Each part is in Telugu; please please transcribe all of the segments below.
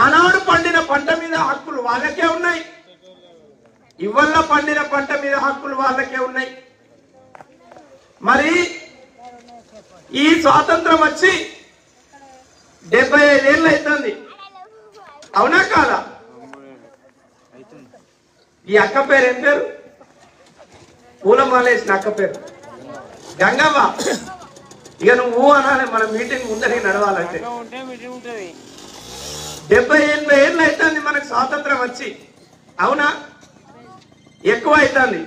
ఆనాడు పండిన పంట మీద హక్కులు వాళ్ళకే ఉన్నాయి. ఇవల్ల పండిన పంట మీద హక్కులు వాళ్ళకే ఉన్నాయి. మరి ఈ స్వాతంత్రం వచ్చి డెబ్బై ఐదేళ్ళు అవుతుంది అవునా కాదా? ఈ అక్క పేరు ఏం పేరు? పూలమాలేసిన అక్క పేరు. గంగవ్వ. ఇక నువ్వు అనాలి మన మీటింగ్ ఉందని నడవాలంటే. ఉంటుంది. డెబ్బై ఎనభై ఏళ్ళు అవుతుంది మనకు స్వాతంత్రం వచ్చి. అవునా? ఎక్కువ అవుతుంది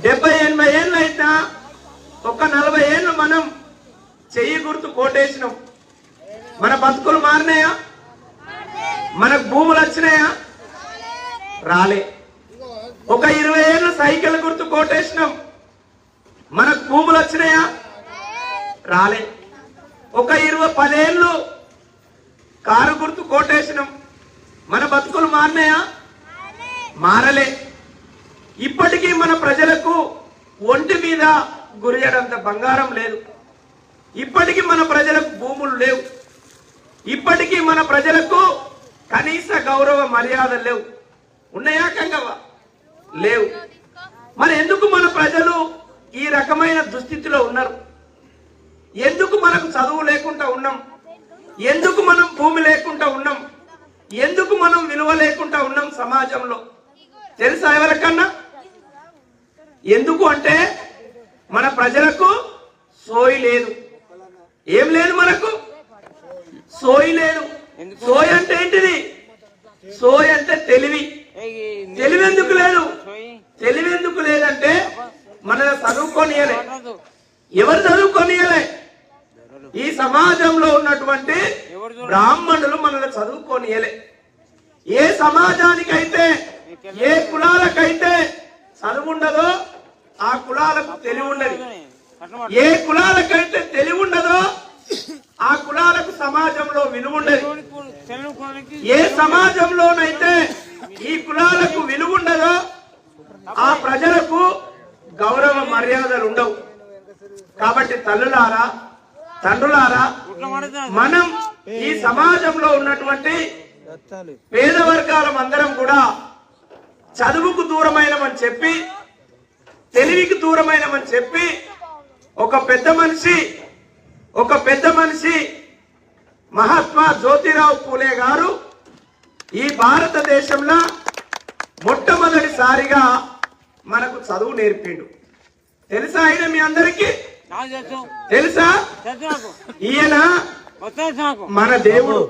డెబ్బై ఎనభై ఏళ్ళు అయితే ఒక నలభై ఏళ్ళు మనం చెయ్యి గుర్తు కోటేసినాం. మన బతుకులు మారినాయా? మనకు భూములు వచ్చినాయా? రాలే. ఒక ఇరవై ఏళ్ళు సైకిల్ గుర్తు కోటేసినాం. మనకు భూములు వచ్చినాయా? రాలే. ఒక ఇరవై పదేళ్ళు కారు గుర్తు కోటేసినాం మన బతుకులు మారినాయా? మారలే. ఇప్పటికీ మన ప్రజలకు ఒంటి మీద గురియడంత బంగారం లేదు. ఇప్పటికీ మన ప్రజలకు భూములు లేవు. ఇప్పటికీ మన ప్రజలకు కనీస గౌరవ మర్యాదలు లేవు. ఉన్నాయా కంగవ్వ లేవు. మరి ఎందుకు మన ప్రజలు ఈ రకమైన దుస్థితిలో ఉన్నారు? ఎందుకు మనకు చదువు లేకుండా ఉన్నాం? ఎందుకు మనం మనం విలువ లేకుండా ఉన్నాం సమాజంలో. తెలుసా ఎవరికన్నా? ఎందుకు అంటే మన ప్రజలకు సోయి లేదు. ఏం లేదు మనకు? సోయి లేదు. సోయి అంటే ఏంటిది? సోయి అంటే తెలివి. తెలివి ఎందుకు లేదు? తెలివి ఎందుకు లేదంటే మన చదువుకోనియలే ఎవరు చదువుకోనియలే ఈ సమాజంలో ఉన్నటువంటి బ్రాహ్మణులు మనల్ని చదువుకోనియలే ఏ సమాజానికైతే ఏ కులాలకైతే చదువు ఉండదో ఆ కులాలకు తెలివి ఉండదు ఏ కులాలకైతే తెలివి ఉండదో ఆ కులాలకు సమాజంలో విలువ ఉండదు ఏ సమాజంలోనైతే ఈ కులాలకు విలువ ఉండదో ఆ ప్రజలకు గౌరవ మర్యాదలు ఉండవు. కాబట్టి తల్లులారా తండ్రులారా మనం ఈ సమాజంలో ఉన్నటువంటి పేద వర్గాలం అందరం కూడా చదువుకు దూరమైనమని చెప్పి తెలివికి దూరమైనమని చెప్పి ఒక పెద్ద మనిషి ఒక పెద్ద మనిషి మహాత్మా జ్యోతిరావు పూలే గారు ఈ భారతదేశంలో మొట్టమొదటిసారిగా మనకు చదువు నేర్పిండు. తెలుసా ఆయన మీ అందరికీ? తెలుసు. ఈయన మన దేవుడు.